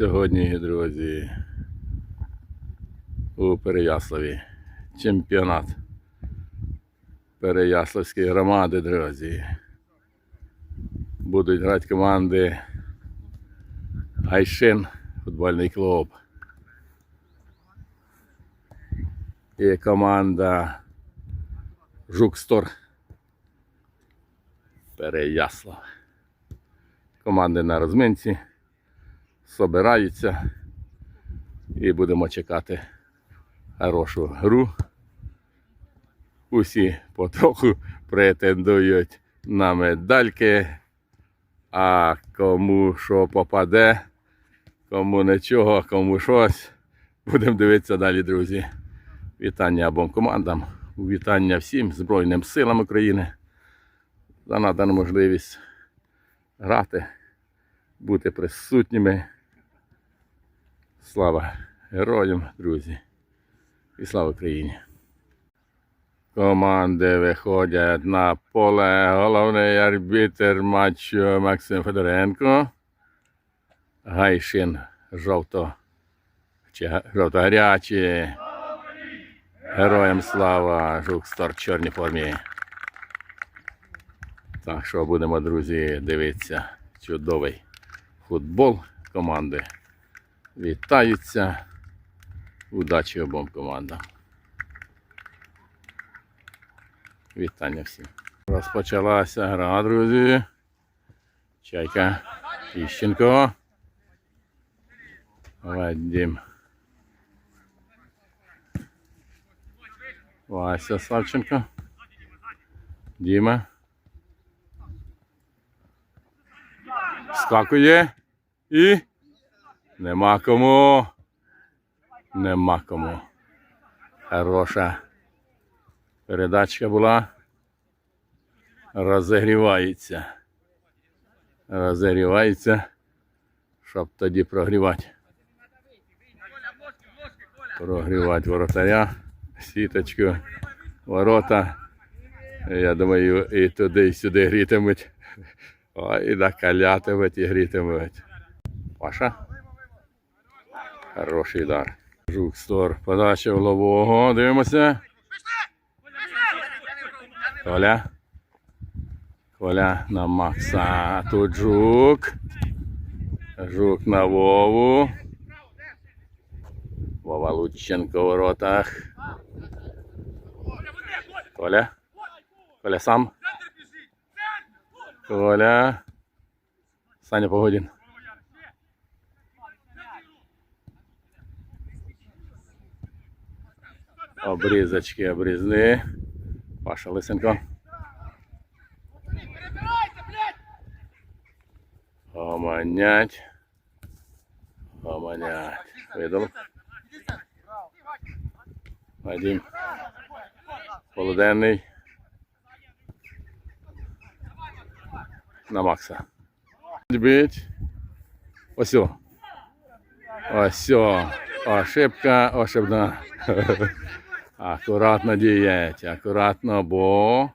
Сьогодні, друзі, у Переяславі чемпіонат Переяславської громади, друзі. Будуть грати команди Гайшин, футбольний клуб. І команда Жукстор Переяслав. Команди на розминці собираються і будемо чекати хорошу гру. Усі потроху претендують на медальки, а кому що попаде, кому нічого, кому щось. Будемо дивитися далі, друзі. Вітання обом командам, вітання всім Збройним силам України за надану можливість грати, бути присутніми. Слава героям, друзі, і слава Україні. Команди виходять на поле. Головний арбітр матчу Максим Федоренко. Гайшин жовто чи жовто-гарячий. Героям слава, Жукстар в чорній формі. Так що будемо, друзі, дивитися чудовий футбол команди. Вітаються. Удачі обом командам. Вітання всім. Розпочалася гра, друзі. Чайка Тіщенко. Вадим. Вася Савченко. Діма. Скакує. І. Нема кому. Нема кому. Хороша передачка була. Розігрівається. Розігрівається, щоб тоді прогрівати. Прогрівати воротаря, сіточку, ворота. Я думаю, і туди, і сюди грітимуть. Ой, і накалятимуть і грітимуть. Паша. Хороший удар. Жук стор. Подача в лового. Дивимося. Коля. Коля на Макса. Тут жук. Жук на Вову. Вова Лученко в воротах. Коля. Коля сам. Коля. Саня Погодін. Обрізочки обрізли. Паша Лисенко. Гомонять. Гомонять. Видал? Вадим. Полуденний. На Макса. Бить. Ось. Ось. Ошибка, ошибна. Акуратно дієть, акуратно, бо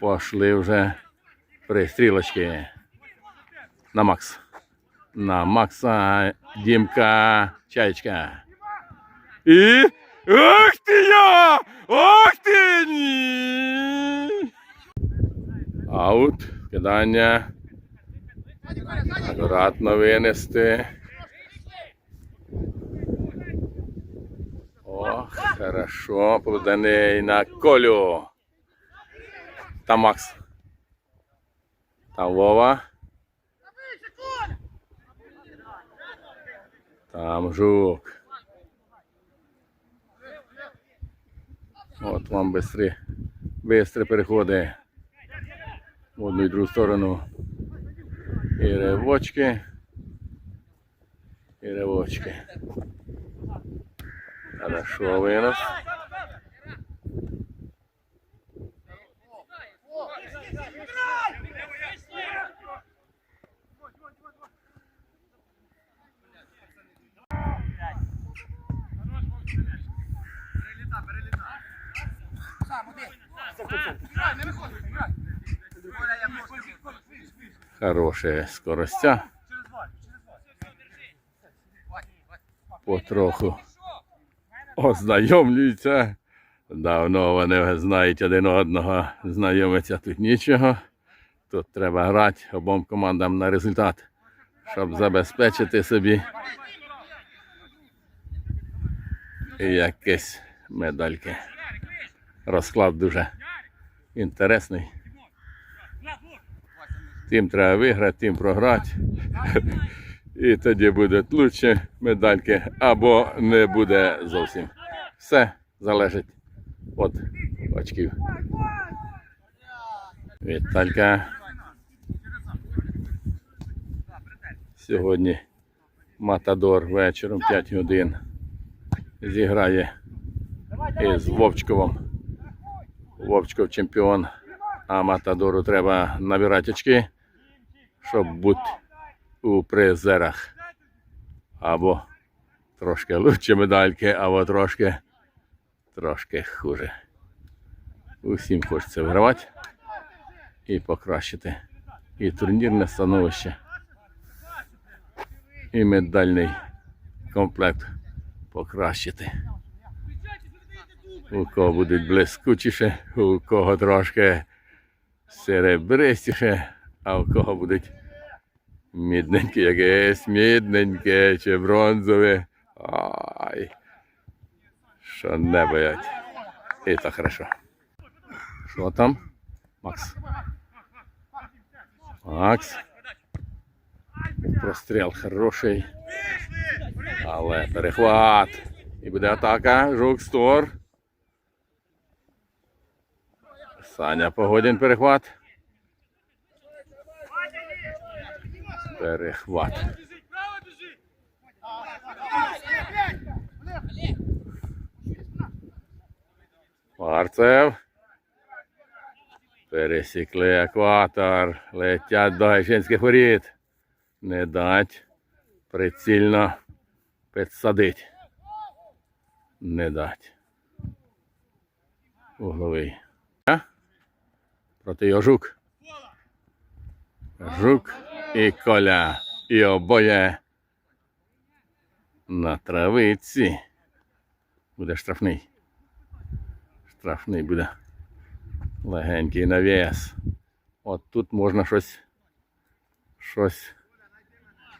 пошли вже пристрілочки. На Макс. На Макса Дімка Чаєчка. І. Ох ти я! Ох ти ні! Аут. Кидання. Акуратно винести. Ох, хорошо, поданий на Колю. Там Макс. Там Вова. Там Жук. От вам бистрі, бистрі переходи в одну і другу сторону. І ривочки. І ривочки. Хорошо вынос. Хорошая скоростя. потроху ознайомлюються. Давно вони знають один одного, знайомиться тут нічого. Тут треба грати обом командам на результат, щоб забезпечити собі якісь медальки. Розклад дуже інтересний. Тим треба виграти, тим програти. І тоді будуть лучші медальки або не буде зовсім. Все залежить від очків. Віталька. Сьогодні Матадор вечором 5 годин зіграє із Вовчковим. Вовчков чемпіон, а Матадору треба набирати очки, щоб бути у призерах. Або трошки лучше медальки, або трошки, трошки хуже. Усім хочеться вигравати і покращити і турнірне становище, і медальний комплект покращити. У кого будуть блискучіше, у кого трошки серебристіше, а у кого будуть мідненьке якесь, мідненьке чи бронзове. Ай. Що не боять. І то хорошо. Що там? Макс. Макс. Простріл хороший. Але перехват. І буде атака. Жук стор. Саня Погодін перехват. Перехват. Марцев. Пересікли екватор. Летять до Гайшинських воріт. Не дать. Прицільно підсадить. Не дать. Угловий. Проти його жук. Жук і коля. І обоє на травиці. Буде штрафний. Штрафний буде. Легенький навіс. От тут можна щось, щось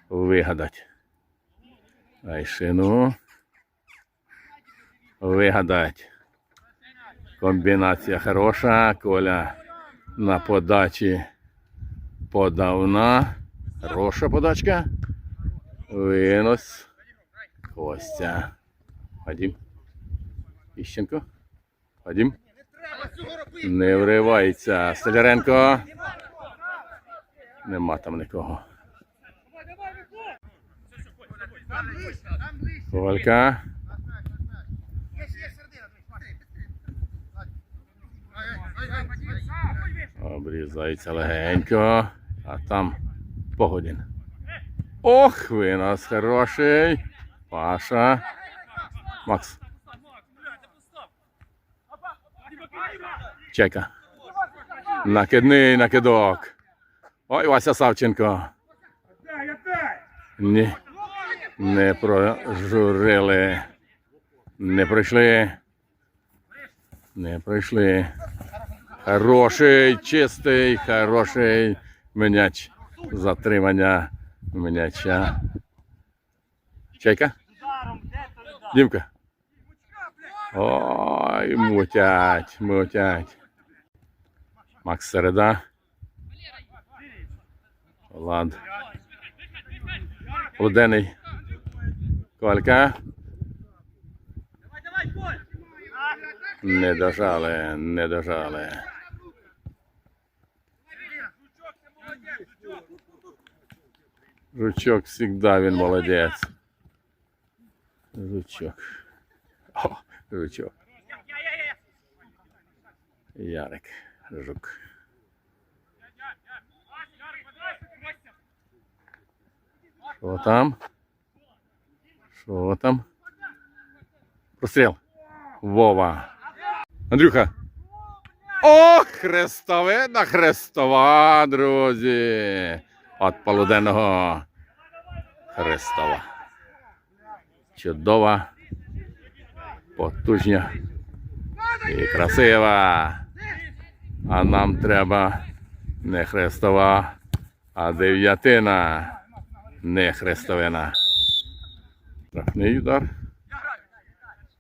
вигадати. Айшину. Вигадати. Комбінація хороша. Коля на подачі подавна. Хороша подачка. Винос. Костя. Вадим. Іщенко. Вадим. Не вривається. Столяренко. Нема там нікого. Ковалька. Обрізається легенько. А там погодін. Ох, ви нас хороший. Паша. Макс. Чека. Накидний накидок. Ой, Вася Савченко. Ні. Не прожурили. Не пройшли. Не пройшли. Хороший, чистий, хороший м'яч. Затримання м'яча. Чайка? Дімка. Ой, мутять, мутять. Макс Середа. Влад. Лудений. Колька. Не дожали, не дожали. Жучок всегда він молодець. Жучок. О, жучок. Ярик. Жук. Що там? Що там? Простріл. Вова. Андрюха. О, хрестовина хрестова, друзі. От полуденного Хрестова. Чудова, потужня і красива. А нам треба не хрестова, а дев'ятина, не хрестовина. Штрафний удар.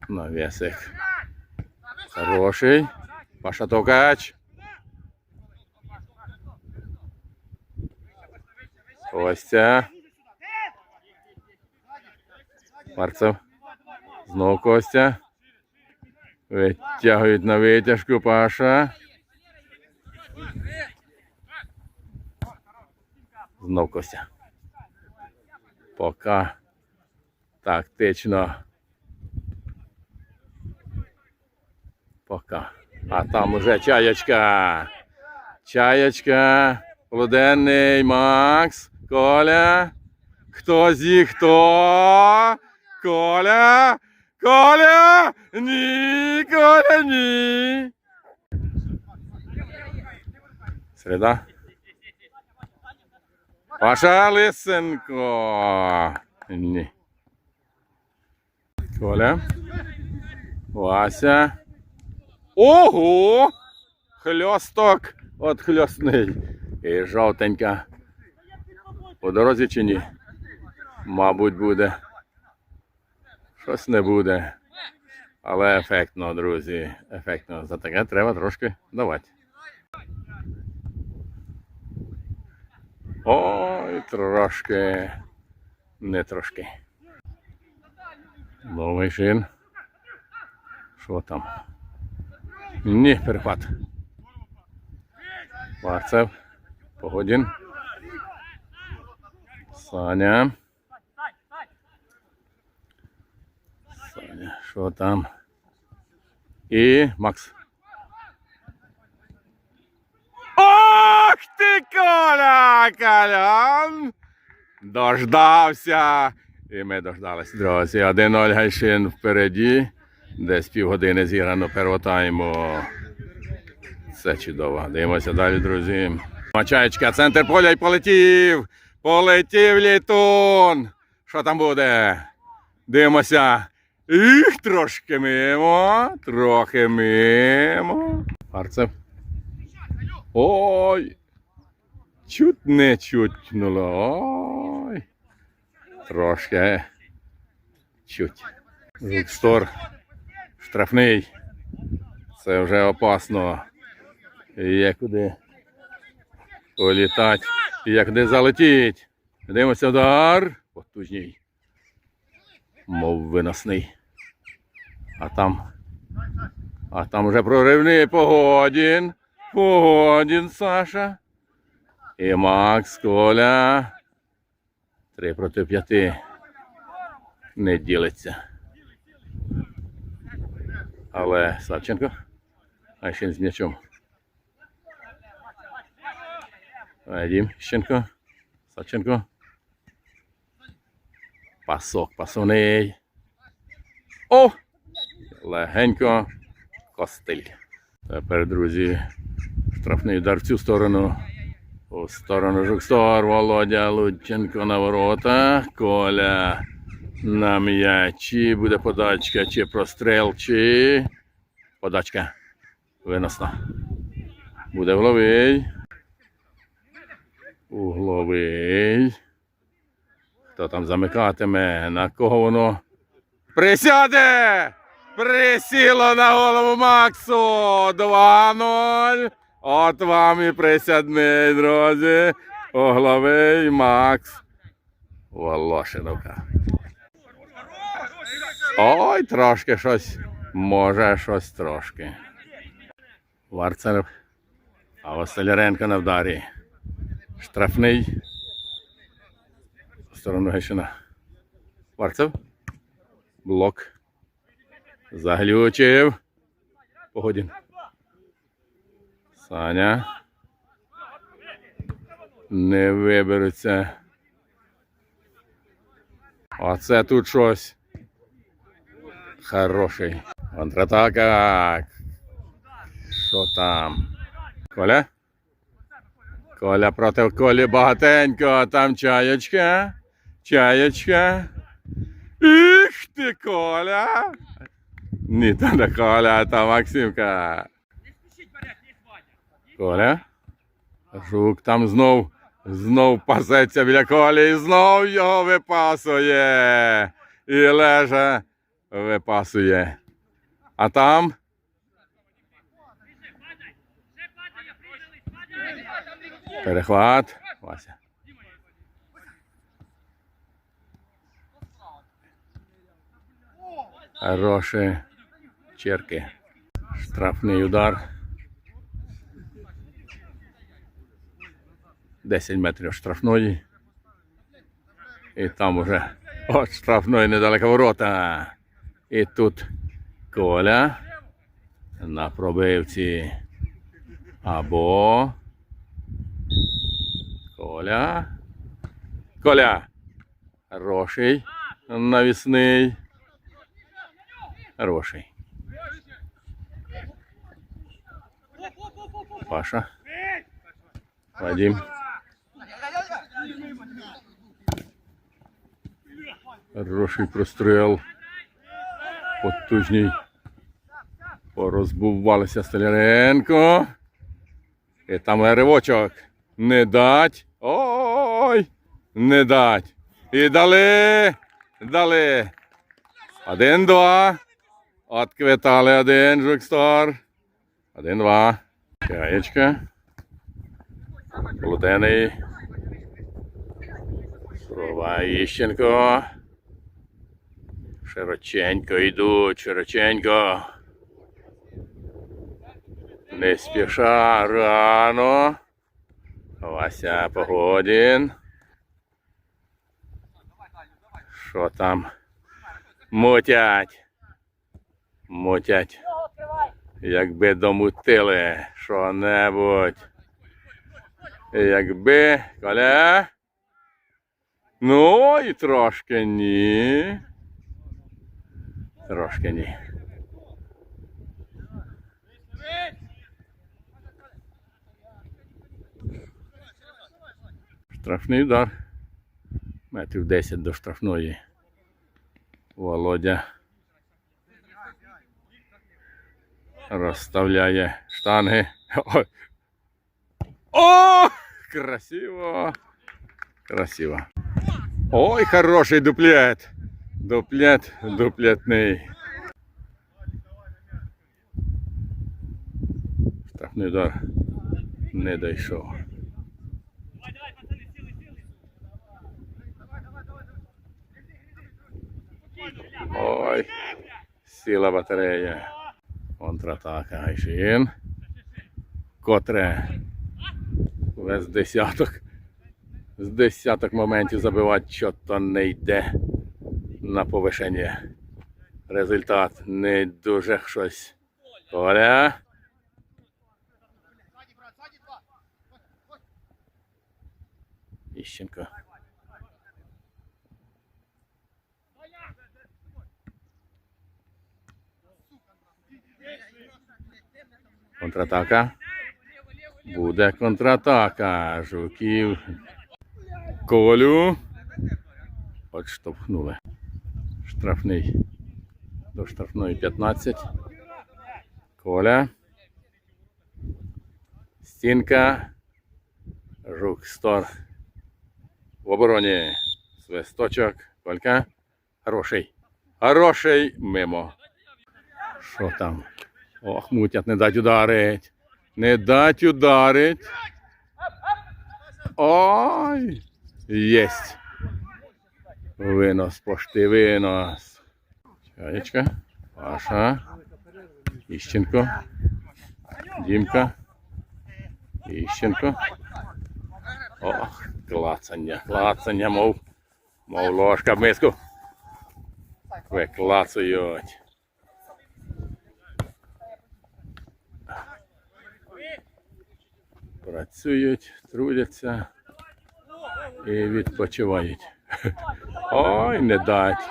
Навесик. Хороший. Паша Токач. Костя. Марцев. Знову Костя. Витягують на витяжку Паша. Знов Костя. Пока тактично. Пока. А там уже чаєчка. Чаєчка. Полуденний Макс. Коля. Хто зі хто? Коля. Коля. Ні, Коля, ні. Середа. Паша Лисенко. Ні. Коля. Вася. Ого! Хльосток от хльосний. І жовтенька. По дорозі чи ні? Мабуть, буде. Щось не буде. Але ефектно, друзі. Ефектно. За таке треба трошки давати. Ой, трошки. Не трошки. Новий шин. Що там? Ні, перехват. Марцев. Погодін. Саня. Саня, що там? І Макс. Ох ти, Коля! Колян! Дождався! І ми дождались, друзі. 1-0 Гайшин впереді. Десь півгодини зіграно первотайму. Це чудово. Дивимося далі, друзі. Мачаєчка, центр поля і полетів. Полетів літун. Що там буде? Дивимося. Їх трошки мимо. Трохи мимо. Арцев. Ой. Чуть не чутнуло. Ой. Трошки. Чуть. Жукстор. Штрафний. Це вже опасно. Є куди політати. Є куди залетіть. Дивимося удар. Потужній. Мов виносний. А там. А там вже проривний погодін. Погодін, Саша. І Макс Коля. Три проти п'яти. Не ділиться. Але Савченко. А ще з м'ячом. Вадим Щенко. Савченко. Пасок пасовний. О! Легенько. Костиль. Тепер, друзі, штрафний удар в цю сторону. У сторону Жукстор. Володя Лудченко на воротах. Коля на м'ячі. Буде подачка, чи прострел, чи подачка. Виносна. Буде угловий. Угловий. Хто там замикатиме? На кого воно? Присяде! Присіло на голову Максу! 2-0. От вам і присядний, друзі. Угловий Макс. Волошиновка. Ой, трошки щось. Може, щось трошки. Варцер. А Василяренко на вдарі. Штрафний. Сторону Гещина. Варцев. Блок. Заглючив. Погодін. Саня. Не виберуться. Оце тут щось. Хороший. Контратака. Що там? Коля? Коля проти Колі багатенько. Там чаєчка. Чаєчка. Іх ти, Коля! Ні, то не Коля, то Максимка. Коля. Жук там знов, знов пасеться біля колі і знов його випасує. І леже випасує. А там перехват. Вася. Хороші черки. Штрафний удар. 10 метрів штрафної. І там уже от штрафної недалеко ворота. І тут Коля на пробивці. Або Коля. Коля. Хороший. Навісний. Хороший. Паша. Вадим. Хороший простріл. Потужний. Порозбувалися Столяренко. І там ривочок. Не дать. Ой! Не дать. І дали. Дали. Один-два. Отквитали один Жукстар. Один-два. Яєчка. Полуденний. Сурова Іщенко. Широченько йдуть, широченько. Не спіша рано. Вася Погодін. Що там? Мутять. Мутять. Якби домутили що-небудь. Якби, коля. Ну і трошки ні. Трошки ні. Штрафний удар. Метрів 10 до штрафної. Володя. Розставляє штанги. Ой. О! Красиво! Красиво. Ой, хороший дуплет. Дуплет, дуплетний. Штрафний удар не дійшов. Ой, сіла батарея. Контратака Гайшин. Котре весь десяток. З десяток моментів забивати що-то не йде на повишення. Результат не дуже щось. Коля. Іщенко. Контратака. Буде контратака. Жуків. Колю. Отштовхнули. Штрафний. До штрафної 15. Коля. Стінка. Жук Стор. В обороні. Свисточок. Колька. Хороший. Хороший мимо. Що там? Ох, мутять, не дать ударить. Не дать ударить. Ой! Єсть. Винос, пошти, винос. Чаєчка. Паша. Іщенко. Дімка. Іщенко. Ох, клацання, клацання, мов. Мов ложка в миску. Виклацують. Працюють, трудяться і відпочивають. Ой, не дать.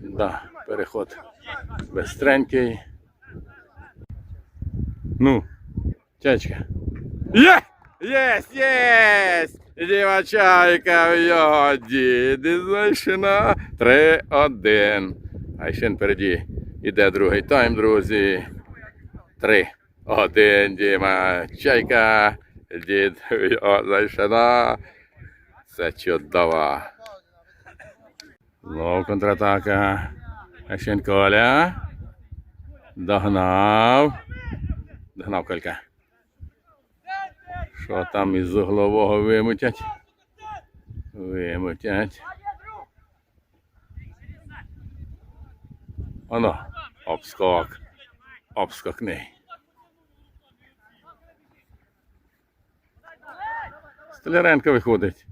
Да, переход безстренький. Ну, тячка. Є! Єсть! Єсть! Дівчайка в його діди зайшина. 3-1. Айшин впереді. Іде другий тайм, друзі. 3. Один Діма. Чайка. Дід в. Це чудово. Знову контратака. Айшин Коля. Догнав. Догнав Колька. Що там із углового вимутять? Вимутять. Оно, обскок. Обскокни. Столяренко виходить.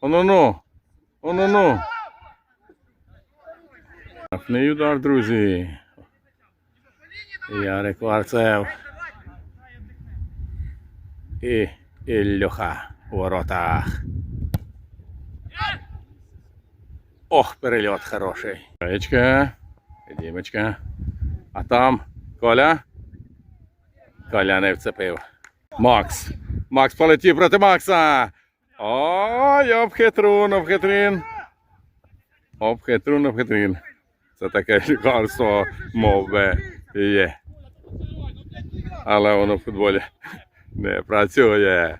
Оно-ну. Оно-ну. Штрафний удар, друзі. Ярик Варцев. І Ілюха у воротах. Ох, перельот хороший. Яєчка, Дімочка. А там Коля. Коля не вцепив. Макс. Макс полетів проти Макса. Ой, обхитрун, обхитрин. Обхитрун, обхитрин. Це таке лікарство, мов є. Але воно в футболі не працює.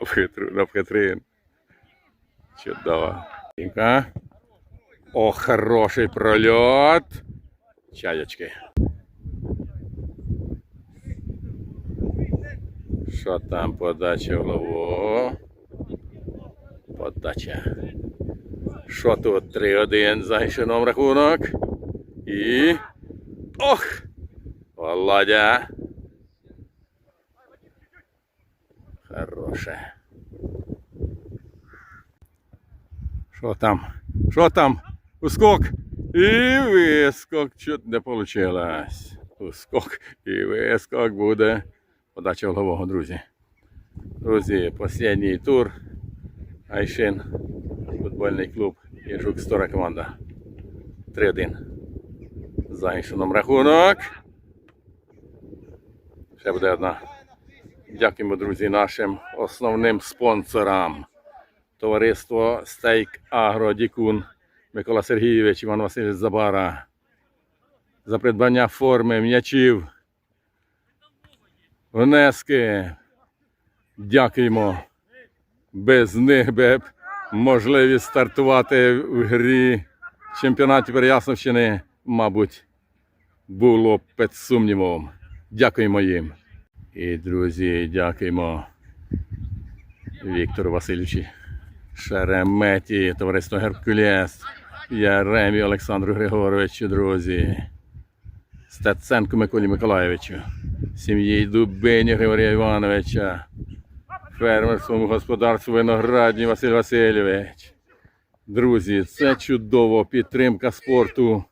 Обхитрун, обхитрин. Чудово. О, хороший прольот. Чаєчки. Що там подача в голову? Подача. Що тут 3-1 за Гайшином рахунок? І. Ох! Володя. Хороше. Що там? Що там? Ускок і вискок. Чуть не вийшло. Ускок і вискок буде. Подача голового, друзі. Друзі, останній тур. Айшин. Футбольний клуб і Жук Стора команда. 3-1. За Айшином рахунок. Ще буде одна. Дякуємо, друзі, нашим основним спонсорам. Товариство Стейк Агро Дікун Микола Сергійович, Іван Васильович Забара. За придбання форми, м'ячів, внески. Дякуємо. Без них би б можливість стартувати в грі чемпіонаті Переяславщини, мабуть, було б під сумнівом. Дякуємо їм. І, друзі, дякуємо Віктору Васильовичу Шереметі, товариство Геркулес, Яремі Олександру Григоровичу, друзі, Стеценку Миколі Миколаєвичу, сім'ї Дубині Григорія Івановича, фермерському господарству Виноградні Василь Васильович. Друзі, це чудово підтримка спорту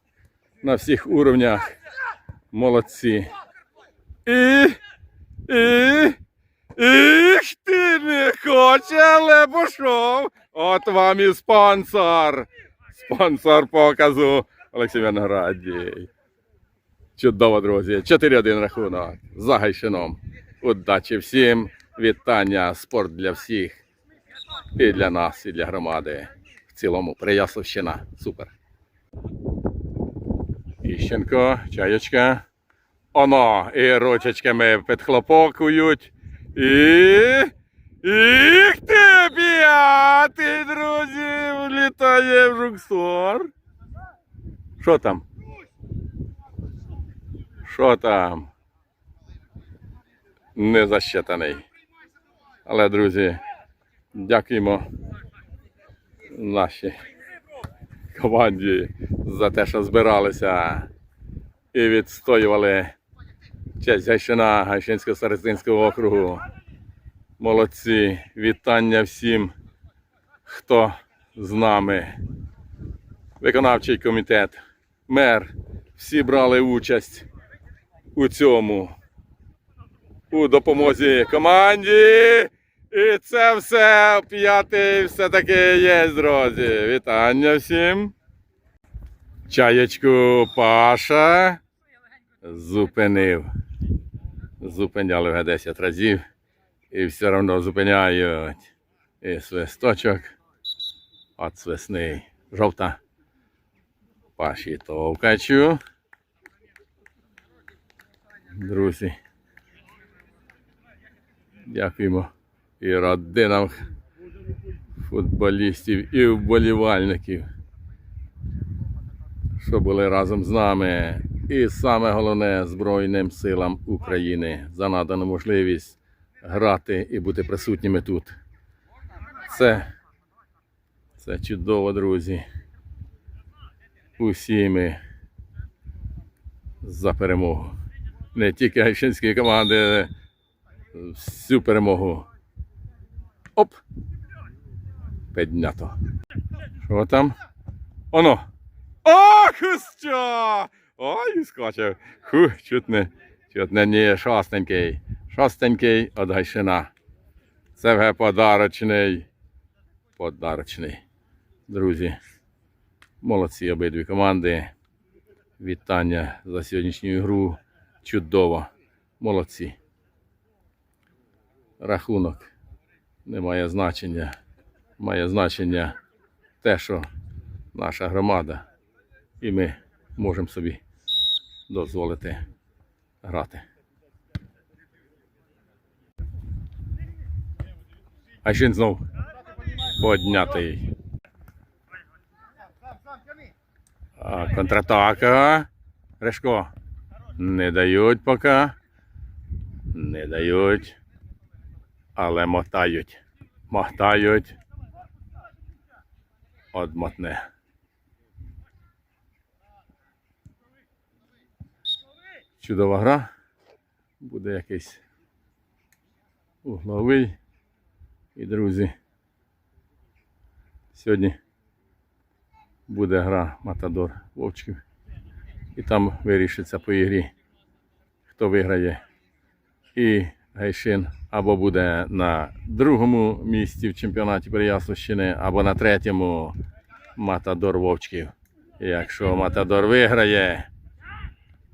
на всіх уровнях. Молодці. І, і, Їх ти не хоче, але пішов. От вам і спонсор. Спонсор показу Олексій Виноградій. Чудово, друзі. 4-1 рахунок. За Гайшином. Удачі всім. Вітання. Спорт для всіх. І для нас, і для громади. В цілому. Прияславщина. Супер. Іщенко, чаєчка. Оно, і ручечками підхлопокують. І. Їх ти п'ятий, друзі, влітає в жукстор. Що там? Що там? Не защитаний. Але, друзі, дякуємо нашій команді за те, що збиралися і відстоювали честь Гайшина Гайшинського старостинського округу. Молодці. Вітання всім, хто з нами. Виконавчий комітет, мер. Всі брали участь у цьому. У допомозі команді. І це все п'ятий все-таки є, друзі. Вітання всім. Чаєчку Паша зупинив. Зупиняли вже 10 разів. І все одно зупиняють. І свисточок. От свисний. Жовта. Паші Товкачу. Друзі. Дякуємо і родинам футболістів і вболівальників, що були разом з нами. І саме головне Збройним силам України за надану можливість грати і бути присутніми тут. Це, це чудово, друзі. Усі ми за перемогу. Не тільки гайшинські команди, всю перемогу. Оп! Піднято. Що там? Оно! Ох, що! Ой, скочив. Ху, чуть не, ні, шостенький. Шостенький от Гайшина. Це вже подарочний. Подарочний. Друзі, молодці обидві команди. Вітання за сьогоднішню гру. Чудово. Молодці. Рахунок не має значення. Має значення те, що наша громада і ми можемо собі дозволити грати. А ще знов поднятий. Контратака. Решко. Не дають поки. Не дають. Але мотають. Мотають. Одмотне. Чудова гра. Буде якийсь угловий. І, друзі, сьогодні буде гра Матадор Вовчків. І там вирішиться по ігрі, хто виграє. І Гайшин або буде на другому місці в чемпіонаті Переяславщини, або на третьому Матадор Вовчків. І Якщо Матадор виграє,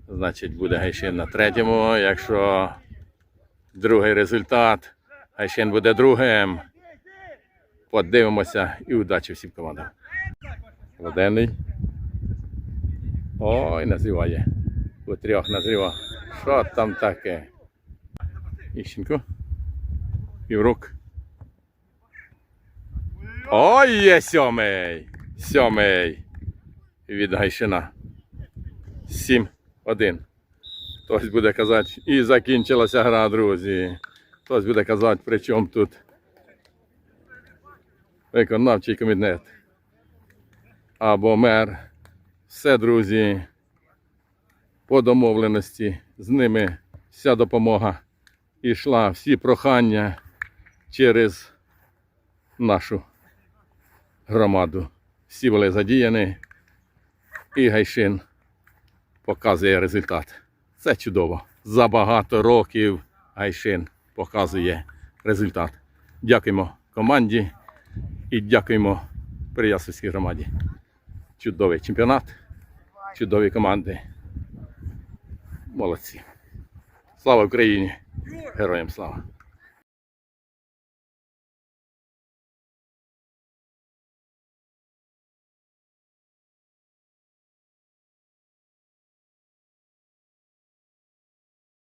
значить буде Гайшин на третьому. Якщо другий результат, Гайшин буде другим. Подивимося і удачі всім командам. Воденний. Ой, назріває. У трьох назріва. Що там таке? Іщенко. Піврук. Ой, є сьомий! Сьомий. Від Гайшина. Сім. Один. Хтось буде казати, і закінчилася гра, друзі. Хтось буде казати, при чому тут виконавчий комітет. Або мер. Все, друзі, по домовленості з ними вся допомога йшла, всі прохання через нашу громаду. Всі були задіяні, і Гайшин показує результат. Це чудово. За багато років Гайшин показує результат. Дякуємо команді і дякуємо Переяславській громаді. Чудовий чемпіонат, чудові команди. Молодці. Слава Україні! Героям слава!